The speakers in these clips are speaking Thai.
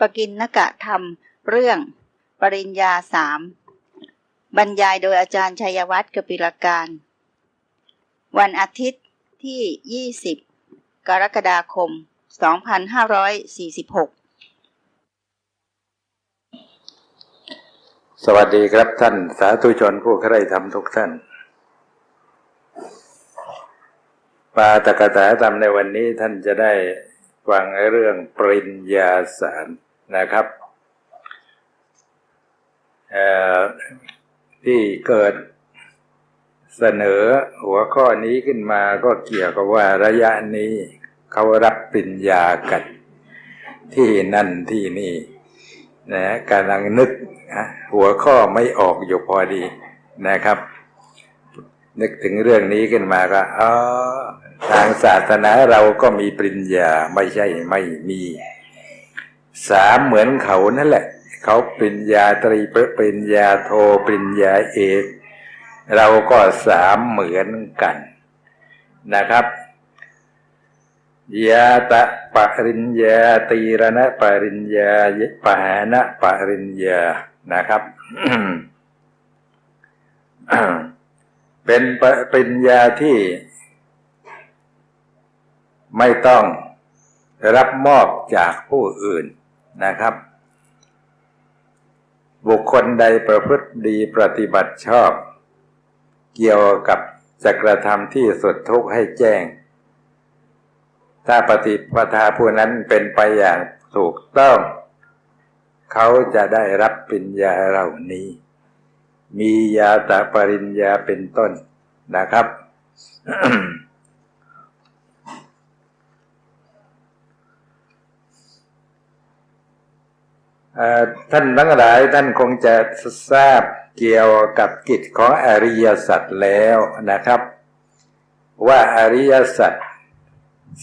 ปกินนกะธรรม เรื่องปริญญาสามบรรยายโดยอาจารย์ชัยวัฒน์กปิลการ วันอาทิตย์ที่ 20 กรกฎาคม 2546 สวัสดีครับท่านสาธุชนผู้ใคร่ธรรมทุกท่าน ปาตกถาธรรมในวันนี้ท่านจะได้ฟังเรื่องปริญญาสาร นะครับที่เกิดเสนอหัวข้อนี้ขึ้นมาก็เกี่ยวกับว่าระยะนี้เขารับปริญญากัน ที่นั่นที่นี่นะกำลังนึกหัวข้อไม่ออกอยู่พอดีนะครับ นึกถึงเรื่องนี้ขึ้นมาก็อ๋อทางศาสนาเราก็มีปริญญาไม่ใช่ไม่มี สามเหมือนเขานั่นแหละ เขาปริญญาตรีปริญญาโทปริญญาเอกเราก็สามเหมือนกันนะครับยาตะปริญญาตีรณปริญญาปหานะปริญญานะครับ เป็นปปริญญาที่ไม่ต้องรับมอบจากผู้อื่น นะครับ บุคคลใดประพฤติดีปฏิบัติชอบ เกี่ยวกับจะกระทำที่สุดทุกข์ให้แจ้ง ถ้าปฏิปทาผู้นั้นเป็นไปอย่างถูกต้อง เขาจะได้รับปิญญาเหล่านี้ มียาตะปริญญาเป็นต้นนะครับ เอ่อ ท่านทั้งหลายท่านคงจะทราบเกี่ยวกับกิจของอริยสัจแล้วนะครับ ว่าอริยสัจ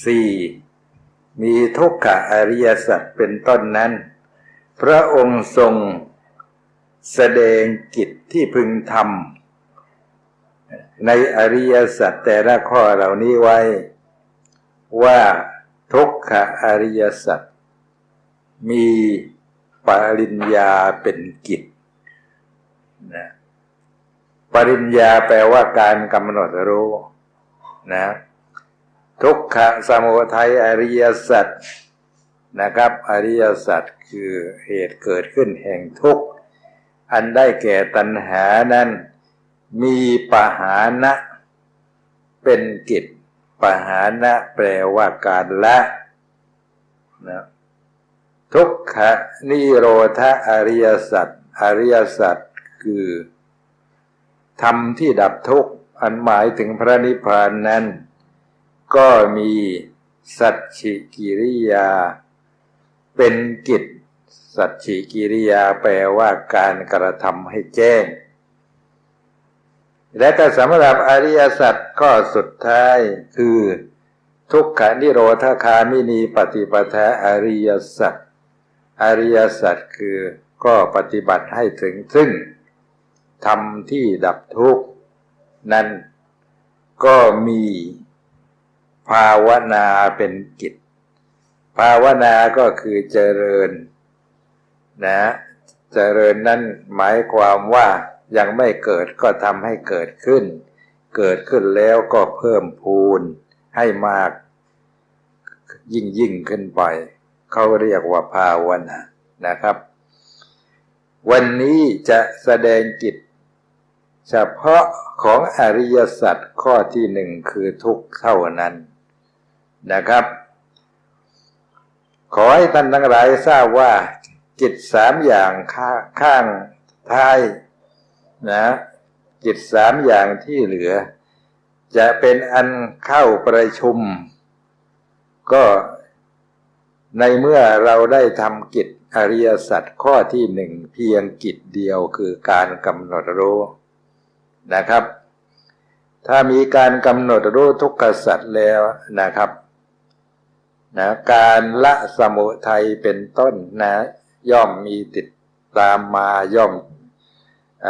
สี่มีทุกขอริยสัจเป็นต้นนั้น พระองค์ทรงแสดงกิจที่พึงทำในอริยสัจแต่ละข้อเหล่านี้ไว้ ว่าทุกขอริยสัจมี ปริญญาเป็นกิจนะปริญญาแปลว่าการกำหนดรู้นะทุกขะสมุทัยอริยสัจนะครับ อริยสัจคือเหตุเกิดขึ้นแห่งทุกข์อันได้แก่ตัณหานั้น มีปหานะเป็นกิจปหานะแปลว่าการละนะ ทุกขนิโรธอริยสัจอริยสัจคือธรรมที่ดับทุกข์อันหมายถึงพระนิพพานนั้น ก็มีสัจฉิกิริยา เป็นกิจ สัจฉิกิริยาแปลว่าการกระทำให้แจ้ง และก็สำหรับอริยสัจข้อสุดท้ายคือ ทุกขานิโรธคามินีปฏิปทาอริยสัจ อริยสัจคือก็ปฏิบัติให้ถึงซึ่งทำที่ดับทุกข์ นั้นก็มีภาวนาเป็นกิจ ภาวนาก็คือเจริญนะเจริญนั้นหมายความว่ายังไม่เกิดก็ทำให้เกิดขึ้น เกิดขึ้นแล้วก็เพิ่มพูนให้มากยิ่งยิ่งขึ้นไป เขาเรียกว่าภาวนานะครับ วันนี้จะแสดงกิจ เฉพาะของอริยสัจข้อที่หนึ่งคือทุกเท่านั้นนะครับ ขอให้ท่านทั้งหลายทราบว่ากิจสามอย่างข้างท้ายนะกิจสามอย่างที่เหลือ จะเป็นอันเข้าประชุม ก็ ในเมื่อเราได้ทำกิจอริยสัจข้อที่หนึ่งเพียงกิจเดียวคือการกำหนดรู้นะครับ ถ้ามีการกำหนดรู้ทุกขสัจแล้วนะครับนะการละสมุทัยเป็นต้นนะ ย่อมมีติดตามมาย่อมเอ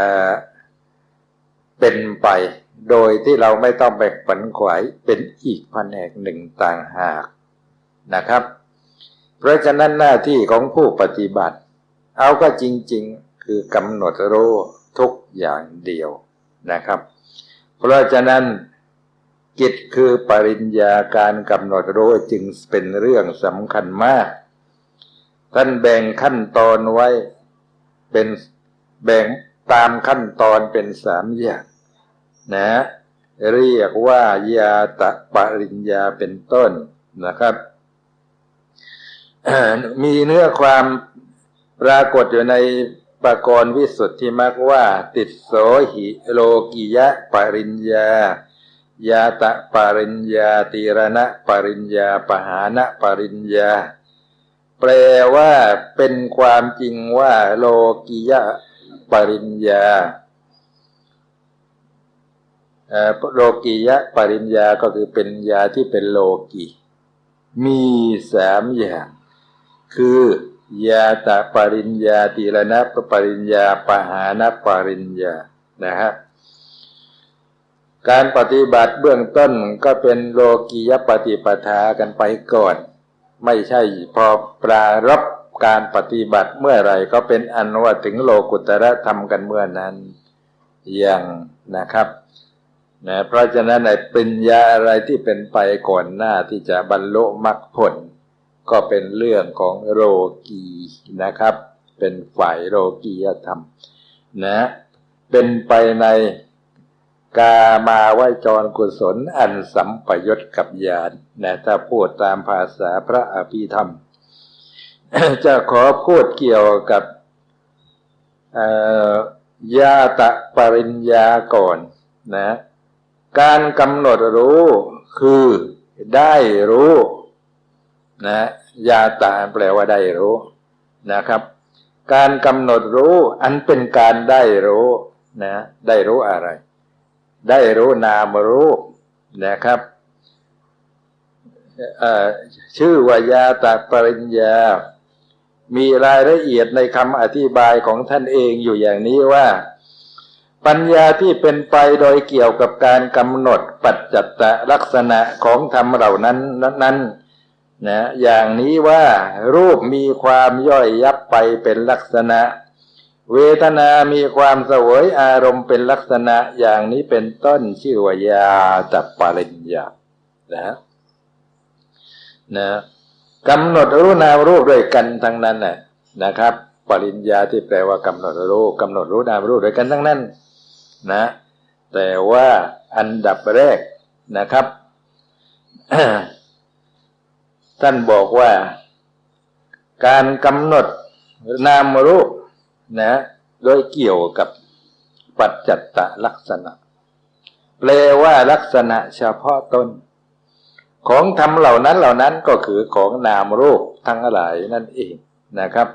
เป็นไป โดยที่เราไม่ต้องไปฝันขวายเป็นอีกแผนกหนึ่งต่างหากนะครับ เพราะฉะนั้นหน้าที่ของผู้ปฏิบัติ เอาก็จริง ๆ คือกำหนดรู้ทุกอย่างเดียวนะครับ เพราะฉะนั้นจิตคือปริญญาการกำหนดรู้จึงเป็นเรื่องสำคัญมาก ท่านแบ่งขั้นตอนไว้เป็นแบ่งตามขั้นตอนเป็นสามอย่างนะ เรียกว่ายาตะปริญญาเป็นต้นนะครับ มีเนื้อความปรากฏอยู่ในปกรณ์วิสุทธิมรรคว่า ติดโสหิโลกิยะปริญญายาตะปริญญาตีรณะปริญญาปหานะปริญญา แปลว่าเป็นความจริงว่าโลกิยะปริญญาโลกียะปริญญาก็คือเป็นยาที่เป็นโลกีมีสามอย่าง คือยาตะปริญญาตีรณะปริญญาปหานปริญญานะฮะการปฏิบัติเบื้องต้นก็เป็นโลกียปฏิปทากันไปก่อน ไม่ใช่พอปรารบการปฏิบัติเมื่อไรก็เป็นอันว่าถึงโลกุตระธรรมกันเมื่อนั้นอย่างนะครับนะเพราะฉะนั้นในปัญญาอะไรที่เป็นไปก่อนหน้าที่จะบรรลุมรรคผล ก็เป็นเรื่องของโลกีนะครับ เป็นฝ่ายโลกียธรรมนะเป็นไปในกามาวจรกุศลอันสัมปยศกับญาณนะถ้าพูดตามภาษาพระอภิธรรม จะขอพูดเกี่ยวกับยาตะปริญญาก่อนนะ การกำหนดรู้คือได้รู้ นะยาตาแปลว่าได้รู้นะครับ การกำหนดรู้อันเป็นการได้รู้นะได้รู้อะไร ได้รู้นามรู้นะครับชื่อว่ายาตาปริญญา มีรายละเอียดในคำอธิบายของท่านเองอยู่อย่างนี้ว่า ปัญญาที่เป็นไปโดยเกี่ยวกับการกำหนดปัจจัตตลักษณะของธรรมเหล่านั้นนั้น นะอย่างนี้ว่ารูปมีความย่อยยับไปเป็นลักษณะ เวทนามีความเสวยอารมณ์เป็นลักษณะอย่างนี้เป็นต้นชื่อว่ายาจับปริญญานะนะกำหนดรู้นามรูปด้วยกันทั้งนั้นนะนะครับ ปริญญาที่แปลว่ากำหนดรู้กำหนดรู้นามรูปด้วยกันทั้งนั้น นะ แต่ว่าอันดับแรกนะครับ ท่านบอกว่า การกำหนดนามรูปนะ โดยเกี่ยวกับปัจจัตตลักษณะ แปลว่าลักษณะเฉพาะตน ของธรรมเหล่านั้นเหล่านั้นก็คือของนามรูปทั้งหลายนั่นเองนะครับ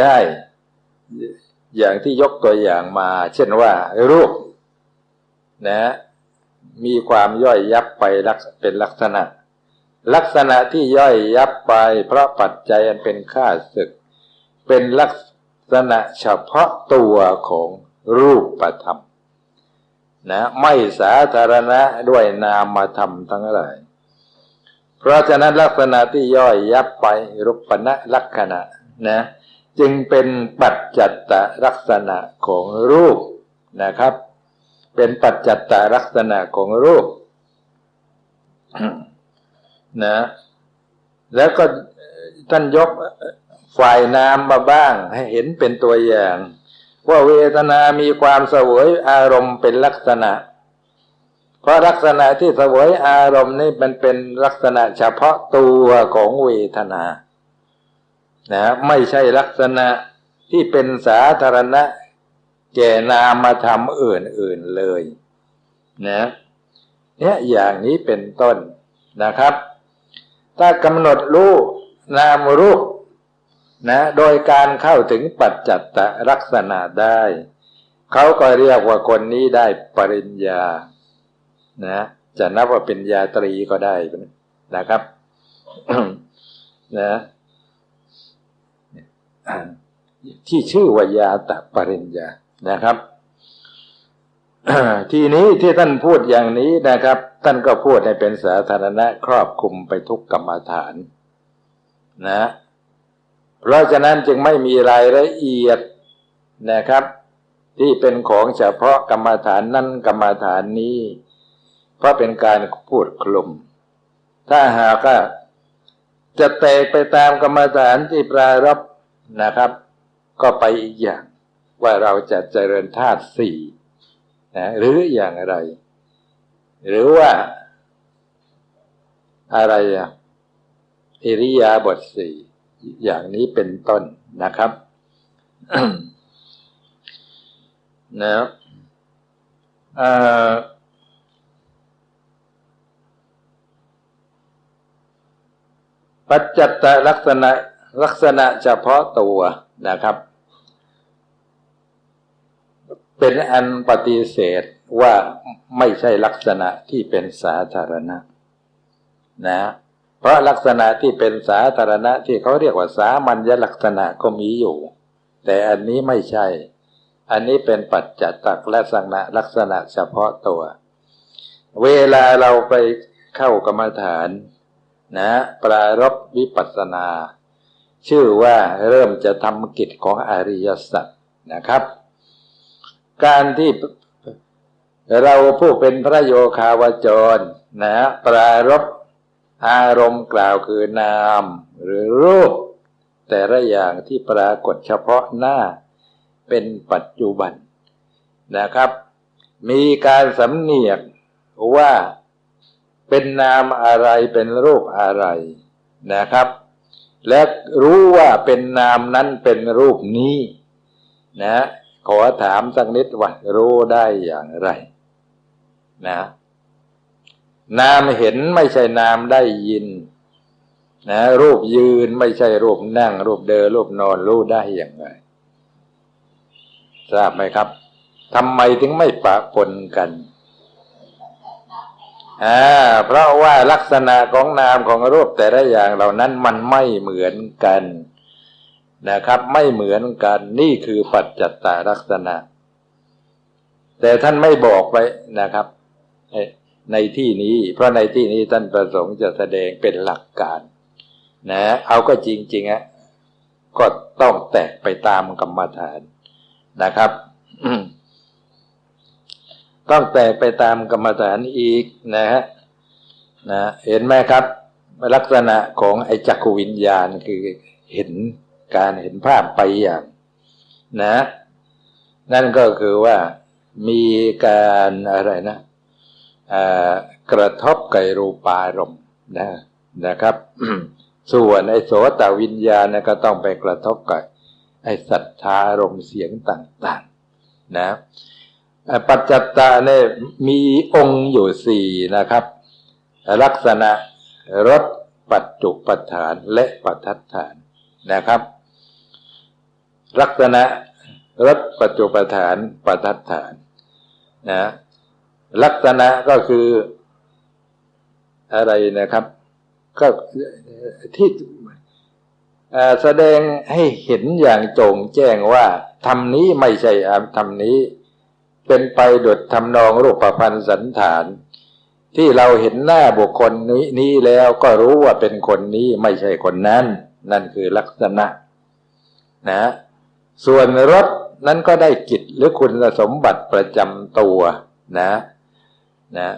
ได้อย่างที่ยกตัวอย่างมา เช่นว่า รูป นะ มีความย่อยยับไปเป็นลักษณะ ลักษณะที่ย่อยยับไปเพราะปัจจัยอันเป็นค่าศึก เป็นลักษณะเฉพาะตัวของรูปประธรรมนะไม่สาธารณะด้วยนามธรรมทั้งหลาย เพราะฉะนั้นลักษณะที่ย่อยยับไปรูปณะลักษณะนะจึงเป็นปัจจัตตลักษณะของรูปนะครับ เป็นปัจจัตตลักษณะของรูป นะแล้วก็ท่านยกฝ่ายนามมาบ้าง ให้เห็นเป็นตัวอย่าง ว่าเวทนามีความเสวยอารมณ์เป็นลักษณะ เพราะลักษณะที่เสวยอารมณ์นี่มันเป็นลักษณะเฉพาะตัวของเวทนานะไม่ใช่ลักษณะที่เป็นสาธารณะ แก่นามธรรมอื่นๆเลยนะเนี่ยอย่างนี้เป็นต้นนะครับ ถ้ากำหนดรู้นามรูปนะโดยการเข้าถึงปัจจัตตลักษณะได้ เขาก็เรียกว่าคนนี้ได้ปริญญา นะ จะนับว่าเป็นยาตรีก็ได้นะครับนะที่ชื่อว่ายาตปริญญานะครับ ทีนี้ที่ท่านพูดอย่างนี้นะครับ ท่านก็พูดให้เป็นสาธารณะครอบคลุมไปทุกกรรมฐานนะ เพราะฉะนั้นจึงไม่มีรายละเอียดนะครับ ที่เป็นของเฉพาะกรรมฐานนั้นกรรมฐานนี้ เพราะเป็นการพูดคลุม ถ้าหากว่าจะแตกไปตามกรรมฐานที่ปรารบนะครับ ก็ไปอีกอย่างว่าเราจะเจริญธาตุสี่นะหรืออย่างไร หรือว่า อะไรอะอิริยาบถสี่อย่างนี้เป็นต้นนะครับนะเอ่อปัจจัตตลักษณะลักษณะเฉพาะตัวนะครับ เป็นอันปฏิเสธ ว่าไม่ใช่ลักษณะที่เป็นสาธารณะ นะ เพราะลักษณะที่เป็นสาธารณะที่เขาเรียกว่าสามัญลักษณะก็มีอยู่ แต่อันนี้ไม่ใช่ อันนี้เป็นปัจจัตตักลักษณะลักษณะเฉพาะตัว เวลาเราไปเข้ากรรมฐาน นะ ปรารบวิปัสสนา ชื่อว่าเริ่มจะทำกิจของอริยสัจนะครับ การที่ เราผู้เป็นพระโยคาวจรนะปรารบอารมณ์กล่าวคือนาม หรือรูป แต่ละอย่างที่ปรากฏเฉพาะหน้าเป็นปัจจุบันนะครับ มีการสำเนียกว่าเป็นนามอะไรเป็นรูปอะไรนะครับ และรู้ว่าเป็นนามนั้นเป็นรูปนี้ นะ ขอถามสักนิดว่ารู้ได้อย่างไร นะนามเห็นไม่ใช่นามได้ยิน นะ รูปยืนไม่ใช่รูปนั่ง รูปเดินรูปนอนรู้ได้อย่างไรทราบไหมครับทำไมถึงไม่ปะปนกันอ่าเพราะว่าลักษณะของนามของรูปแต่ละอย่างเหล่านั้นมันไม่เหมือนกันนะครับ ไม่เหมือนกันนี่คือปัจจัตตาลักษณะ แต่ท่านไม่บอกไปนะครับ ในที่นี้ เพราะในที่นี้ท่านประสงค์จะแสดงเป็นหลักการนะเอาก็จริงๆอะก็ต้องแตกไปตามกรรมฐานนะครับ ต้องแตกไปตามกรรมฐานอีกนะฮะนะเห็นไหมครับ ลักษณะของไอ้จักวิญญาณคือเห็นการเห็นภาพไปอย่าง นะ นั่นก็คือว่ามีการอะไรนะ กระทบไกรูปารมณ์นะนะครับ ส่วนไอ้โสตวิญญาณก็ต้องไปกระทบกับไอ้สัทธารมเสียงต่างๆนะปัจจัตตาเนี่ยมีองค์อยู่สี่นะครับ ลักษณะรสปัจจุปฐานและปัทัฏฐานนะครับ ลักษณะรสปัจจุปฐานปัทัฏฐานนะ ลักษณะก็คืออะไรนะครับ ก็ที่แสดงให้เห็นอย่างโจงแจ้งว่าทำนี้ไม่ใช่ทำนี้ เป็นไปดุดทำนองรูปพันธ์สันฐาน ที่เราเห็นหน้าบุคคลนี้นี้แล้วก็รู้ว่าเป็นคนนี้ไม่ใช่คนนั้น นั่นคือลักษณะนะส่วนรถนั้นก็ได้กิจหรือคุณสมบัติประจำตัวนะ นะ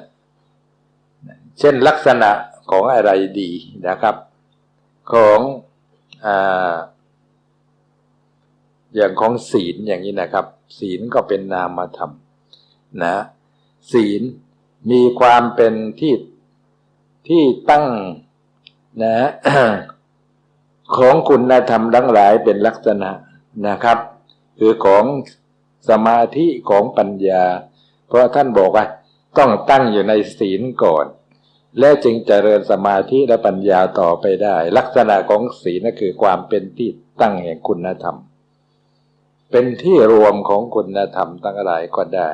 เช่นลักษณะของอะไรดีนะครับ ของออย่างของศีลอย่างนี้นะครับ ศีลก็เป็นนามธรรมนะศีลมีความเป็นที่ที่ตั้งนะของคุณธรรมทั้งหลายเป็นลักษณะนะครับ คือของสมาธิของปัญญา เพราะท่านบอกว่า ต้องตั้งอยู่ในศีลก่อน แล้จึงเจริญสมาธิและปัญญาต่อไปได้ ลักษณะของศีลนั่นคือความเป็นที่ตั้งแห่งคุณธรรม เป็นที่รวมของคุณธรรมทั้งหลายก็ได้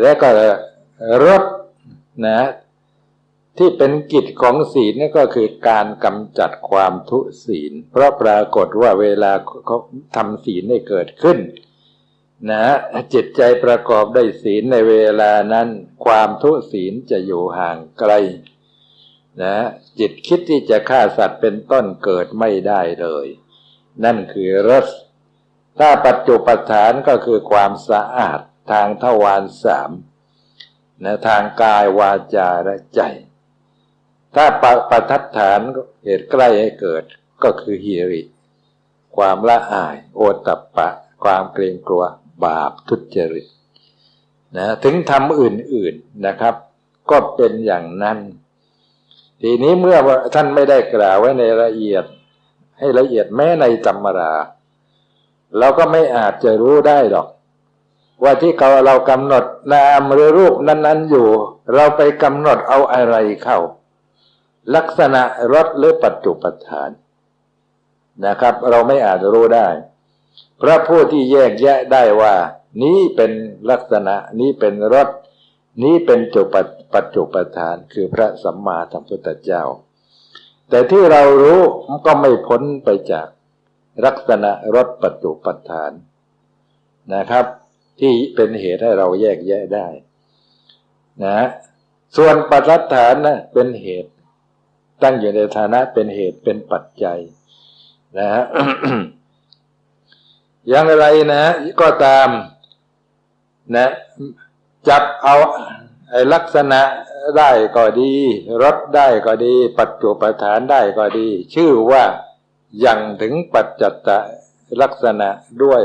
และก็รสนะที่เป็นกิจของศีลนี่ก็คือการกำจัดความทุศีล เพราะปรากฏว่าเวลาเขาทำศีลให้เกิดขึ้น นะจิตใจประกอบด้วยศีลในเวลานั้น ความทุศีลจะอยู่ห่างไกลนะจิตคิดที่จะฆ่าสัตว์เป็นต้นเกิดไม่ได้เลย นั่นคือรสถ้าปัจจุปฐานก็คือความสะอาดทางทวารสามนะทางกายวาจาและใจ ถ้าปปัทัฐานเหตุใกล้ให้เกิดก็คือฮิริ ความละอาย โอตัปปะ ความเกรงกลัว บาปทุจริตนะถึงทำอื่นๆนะครับ ก็เป็นอย่างนั้น ทีนี้เมื่อท่านไม่ได้กล่าวไว้ในละเอียด ให้ละเอียดแม้ในตำราเราก็ไม่อาจจะรู้ได้หรอก ว่าที่เขาเรากำหนดนามหรือรูปนั้น ๆ อยู่ เราไปกำหนดเอาอะไรเข้า ลักษณะรสหรือปัจจุปทานนะครับ เราไม่อาจรู้ได้ พระผู้ที่แยกแยะได้ว่า นี้เป็นลักษณะนี้เป็นรสนี้เป็นจุปปัจจุปทานคือพระสัมมาสัมพุทธเจ้า แต่ที่เรารู้ก็ไม่พ้นไปจากลักษณะรสปัจจุปทานนะครับ ที่เป็นเหตุให้เราแยกแยะได้ นะ ส่วนปัจจัฐานนะเป็นเหตุ ตั้งอยู่ในฐานะเป็นเหตุเป็นปัจจัย นะฮะ อย่างไรนะ ก็ตามนะจับเอาลักษณะได้ก็ดี รสได้ก็ดี ปัจจุปฐานได้ก็ดี ชื่อว่ายังถึงปัจจัตลักษณะด้วย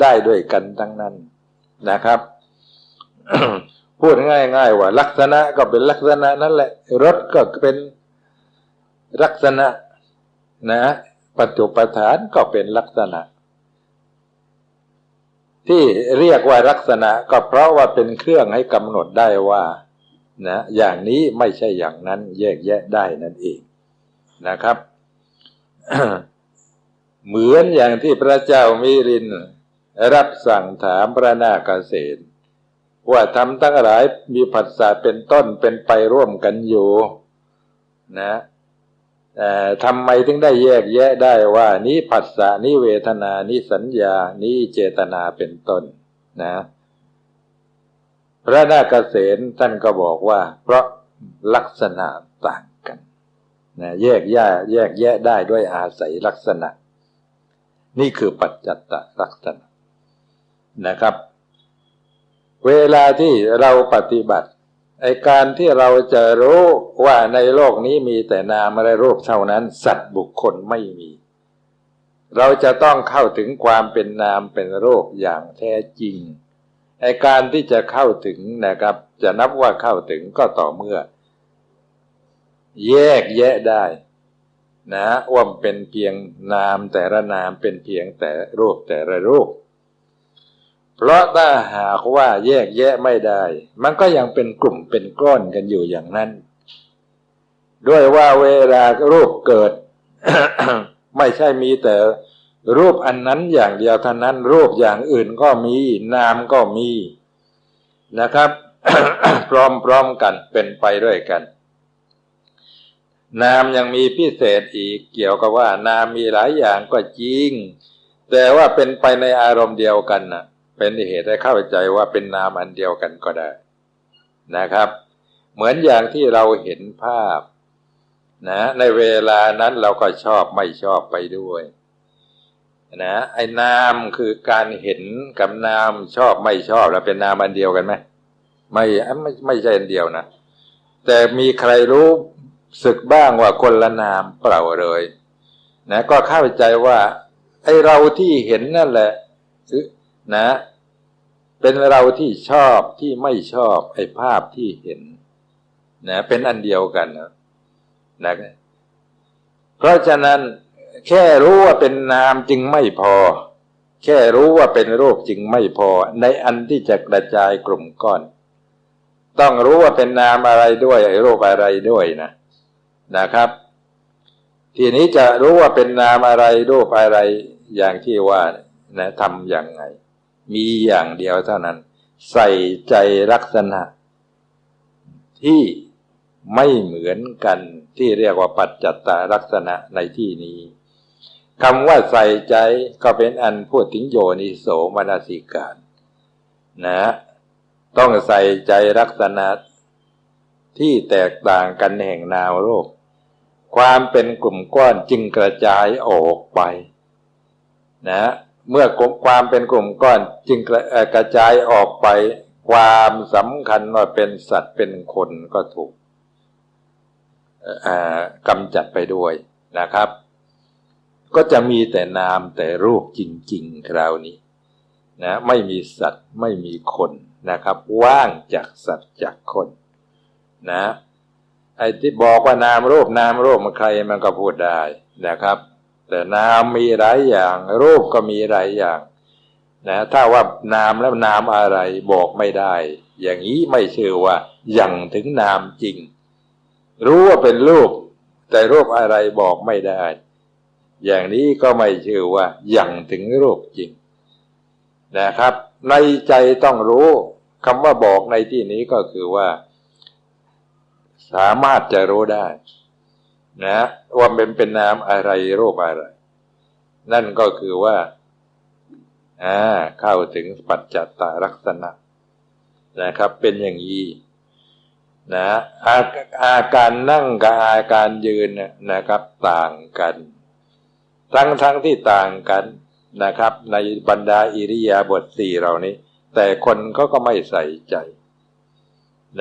ได้ด้วยกันทั้งนั้นนะครับ พูดง่าย ๆ ว่า ลักษณะก็เป็นลักษณะนั่นแหละ รสก็เป็นลักษณะนะ ปัจจุปฐานก็เป็นลักษณะ ที่เรียกว่าลักษณะก็เพราะว่าเป็นเครื่องให้กำหนดได้ว่านะอย่างนี้ไม่ใช่อย่างนั้นแยกแยะได้นั่นเองนะครับ เหมือนอย่างที่พระเจ้ามิริน รับสั่งถามพระนาคเษนว่าทำทั้งหลายมีผัสสะเป็นต้นเป็นไปร่วมกันอยู่ นะ ทำไมถึงได้แยกแยะได้ว่า นี้ผัสสะนี้เวทนา นี้สัญญา นี้เจตนาเป็นต้นนะ พระนาคเษนท่านก็บอกว่า เพราะลักษณะต่างกันนะแยกแยะแยกแยะได้ด้วยอาศัยลักษณะ นี่คือปัจจัตตลักษณะนะครับ เวลาที่เราปฏิบัติ ไอการที่เราจะรู้ว่าในโลกนี้มีแต่นามและรูปเท่านั้น สัตว์บุคคลไม่มี เราจะต้องเข้าถึงความเป็นนามเป็นโรคอย่างแท้จริงไอการที่จะเข้าถึงนะครับ จะนับว่าเข้าถึงก็ต่อเมื่อ แยกแยะได้ นะว่าเป็นเพียงนามแต่ละนามเป็นเพียงแต่รูปแต่ละรูป เพราะถ้าหากว่าแยกแยะไม่ได้ มันก็ยังเป็นกลุ่มเป็นก้อนกันอยู่อย่างนั้น ด้วยว่าเวลารูปเกิด ไม่ใช่มีแต่รูปอันนั้นอย่างเดียวเท่านั้นรูปอย่างอื่นก็มีนามก็มีนะครับ พร้อมๆกันเป็นไปด้วยกัน นามยังมีพิเศษอีกเกี่ยวกับว่า นามมีหลายอย่างก็จริง แต่ว่าเป็นไปในอารมณ์เดียวกันนะ เป็นเหตุให้เข้าใจว่าเป็นนามอันเดียวกันก็ได้นะครับ เหมือนอย่างที่เราเห็นภาพนะในเวลานั้นเราก็ชอบไม่ชอบไปด้วยนะไอ้นามคือการเห็นกับนามชอบไม่ชอบแล้วเป็นนามอันเดียวกันไหมไม่ไม่ไม่ใช่อันเดียวนะแต่มีใครรู้ศึกบ้างว่าคนละนามเปล่าเลยนะก็เข้าใจว่าไอเราที่เห็นนั่นแหละ นะ เป็นเราที่ชอบที่ไม่ชอบไอ้ภาพที่เห็นนะเป็นอันเดียวกันนะนะเพราะฉะนั้นแค่รู้ว่าเป็นนามจึงไม่พอ แค่รู้ว่าเป็นรูปจึงไม่พอ ในอันที่จะกระจายกลุ่มก้อน ต้องรู้ว่าเป็นนามอะไรด้วยไอ้รูปอะไรด้วยนะนะครับ ทีนี้จะรู้ว่าเป็นนามอะไรรูปอะไรอย่างที่ว่านะทำอย่างไง มีอย่างเดียวเท่านั้น ใส่ใจลักษณะ ที่ไม่เหมือนกันที่เรียกว่าปัจจัตตาลักษณะในที่นี้คำว่าใส่ใจก็เป็นอันพูดถึงโยนิโสมนสิการ นะ ต้องใส่ใจลักษณะ ที่แตกต่างกันแห่งนามโรคความเป็นกลุ่มก้อนจึงกระจายออกไป นะ เมื่อความเป็นกลุ่มก้อนจึงกระกระจายออกไป ความสำคัญว่าเป็นสัตว์เป็นคนก็ถูกกำจัดไปด้วยนะครับ ก็จะมีแต่นามแต่รูปจริง ๆ คราวนี้นะไม่มีสัตว์ไม่มีคนนะครับ ว่างจากสัตว์จากคนนะไอ้ที่บอกว่านามรูปนามรูปมันใครมันก็พูดได้นะครับ แต่นามมีหลายอย่าง รูปก็มีหลายอย่างนะถ้าว่านามแล้วนามอะไรบอกไม่ได้ อย่างนี้ไม่เชื่อว่ายังถึงนามจริง รู้ว่าเป็นรูป แต่รูปอะไรบอกไม่ได้ อย่างนี้ก็ไม่เชื่อว่ายังถึงรูปจริง นะครับ ในใจต้องรู้คำว่าบอกในที่นี้ก็คือว่า สามารถจะรู้ได้ นะว่าเป็นเป็นนามอะไรโรูปอะไร นั่นก็คือว่าอ่าเข้าถึงปัจจัตตลักษณะนะครับ เป็นอย่างนี้นะอาอาการนั่งกับอาการยืนเนี่ยนะครับ ต่างกัน ทั้งทั้งที่ต่างกันนะครับ ในบรรดาอิริยาบถสี่เหล่านี้ แต่คนเขาก็ไม่ใส่ใจ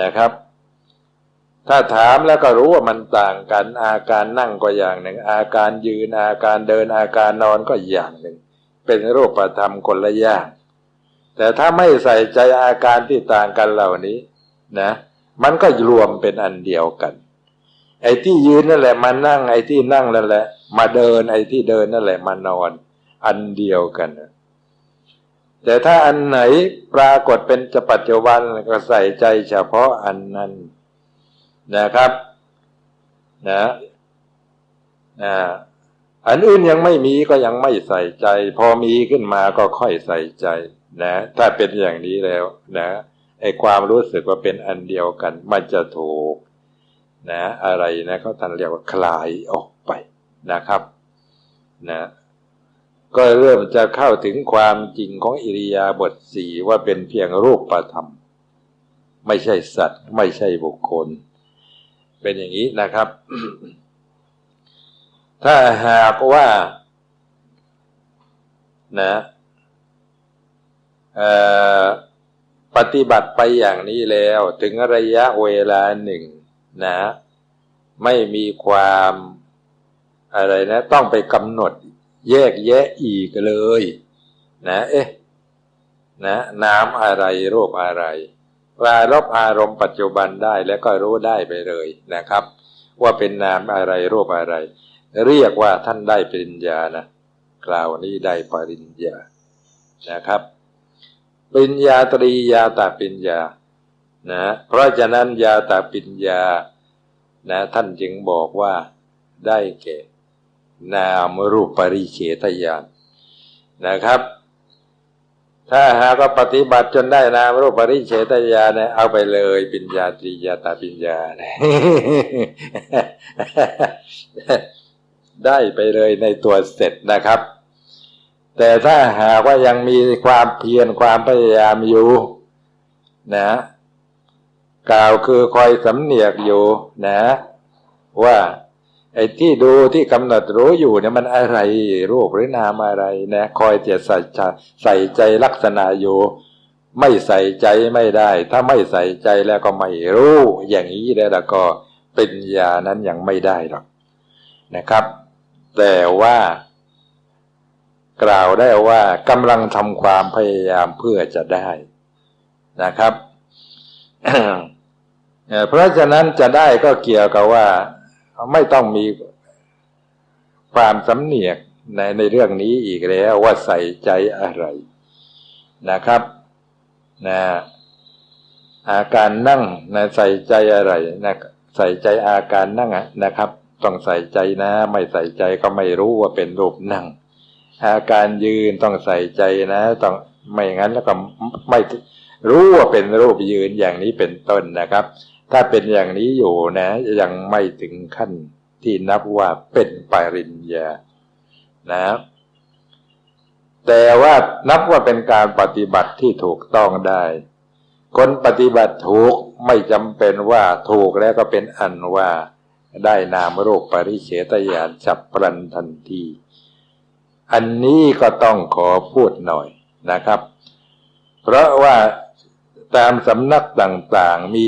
นะครับ ถ้าถามแล้วก็รู้ว่ามันต่างกัน อาการนั่งก็อย่างหนึ่ง อาการยืนอาการเดินอาการนอนก็อย่างหนึ่ง เป็นรูปธรรมคนละอย่าง แต่ถ้าไม่ใส่ใจอาการที่ต่างกันเหล่านี้นะ มันก็รวมเป็นอันเดียวกัน ไอ้ที่ยืนนั่นแหละมานั่งไอ้ที่นั่งนั่นแหละ มาเดินไอ้ที่เดินนั่นแหละมานอน อันเดียวกันแต่ถ้าอันไหนปรากฏเป็นจปัจจุบันก็ใส่ใจเฉพาะอันนั้น นะครับนะนะอันอื่นยังไม่มีก็ยังไม่ใส่ใจ พอมีขึ้นมาก็ค่อยใส่ใจนะถ้าเป็นอย่างนี้แล้วนะไอความรู้สึกว่าเป็นอันเดียวกัน มันจะถูกนะ อะไรนะเขาท่านเรียกว่าคลายออกไปนะครับนะก็เริ่มจะเข้าถึงความจริงของอิริยาบถสี่ว่าเป็นเพียงรูปประธรรม ไม่ใช่สัตว์ ไม่ใช่บุคคล เป็นอย่างนี้นะครับ ถ้าหากว่านะปฏิบัติไปอย่างนี้แล้วถึงระยะเวลาหนึ่งนะ ไม่มีความอะไรนะ ต้องไปกำหนดแยกแยะอีกเลย นะ เอ๊ะ นะ น้ำอะไรรูปอะไร ปรารบอารมณ์ปัจจุบันได้แล้วก็รู้ได้ไปเลยนะครับ ว่าเป็นนามอะไรรูปอะไร เรียกว่าท่านได้ปริญญานะกล่าวนี้ได้ปริญญานะครับปริญญาตรียาตาปิญญานะเพราะฉะนั้นยาตาปิญญานะท่านจึงบอกว่าได้แก่นามรูปปริเฉทญาณนะครับ ถ้าหากว่าปฏิบัติจนได้นามรูปปริเฉทญาเนี่ยเอาไปเลยปิญญาตรียาตาปิญญาได้ไปเลยในตัวเสร็จนะครับ แต่ถ้าหากว่ายังมีความเพียรความพยายามอยู่นะกล่าวคือคอยสำเนียกอยู่นะ ว่า ไอ้ที่ดูที่กำหนดรู้อยู่เนี่ยมันอะไรรูปหรือนามอะไรนะคอยจะใส่ใจใส่ใจลักษณะอยู่ ไม่ใส่ใจไม่ได้ ถ้าไม่ใส่ใจแล้วก็ไม่รู้ อย่างนี้แล้วก็เป็นญานั้นยังไม่ได้หรอกนะครับ แต่ว่ากล่าวได้ว่ากำลังทำความพยายามเพื่อจะได้นะครับ เพราะฉะนั้นจะได้ก็เกี่ยวกับว่า ไม่ต้องมีความสำเนียกในในเรื่องนี้อีกแล้วว่าใส่ใจอะไรนะครับนะอาการนั่งนะใส่ใจอะไรนะใส่ใจอาการนั่งนะครับ ต้องใส่ใจนะ ไม่ใส่ใจก็ไม่รู้ว่าเป็นรูปนั่ง อาการยืนต้องใส่ใจนะ ต้องไม่งั้นแล้วก็ไม่รู้ว่าเป็นรูปยืนอย่างนี้เป็นต้นนะครับ ถ้าเป็นอย่างนี้อยู่นะ ยังไม่ถึงขั้นที่นับว่าเป็นปริญญานะแต่ว่านับว่าเป็นการปฏิบัติที่ถูกต้องได้ คนปฏิบัติถูกไม่จำเป็นว่าถูกแล้วก็เป็นอันว่าได้นามโรคปริเฉตญาณฉับพลันทันที อันนี้ก็ต้องขอพูดหน่อยนะครับ เพราะว่า ตามสำนักต่างๆ มี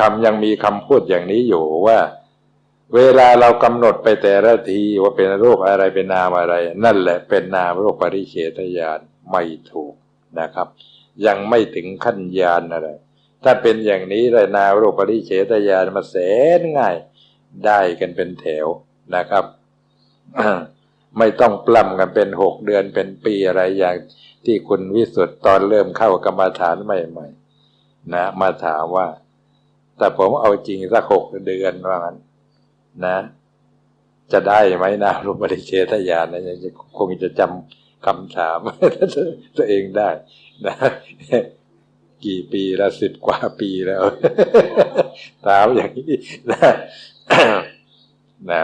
คำยังมีคำพูดอย่างนี้อยู่ว่า เวลาเรากำหนดไปแต่ละทีว่าเป็นโรคอะไรเป็นนามอะไร นั่นแหละเป็นนามโรคปริเฉทญาณไม่ถูกนะครับ ยังไม่ถึงขั้นญาณอะไรถ้าเป็นอย่างนี้เลยนามโรคปริเฉทญาณมาแสนง่าย ได้กันเป็นแถวนะครับไม่ต้องปล้ำกันเป็นหกเดือนเป็นปีอะไรอย่างที่คุณวิสุทธ์ตอนเริ่มเข้ากรรมฐานใหม่ ๆ นะมาถามว่า แต่ผมเอาจริงสักหกเดือนว่างั้นนะ จะได้ไหมนะรูปริเชทญาณนะยังจะคงจะจำคำถามตัวเองได้นะกี่ปีล้วสิบกว่าปีแล้วถามอย่างนี้นะนะ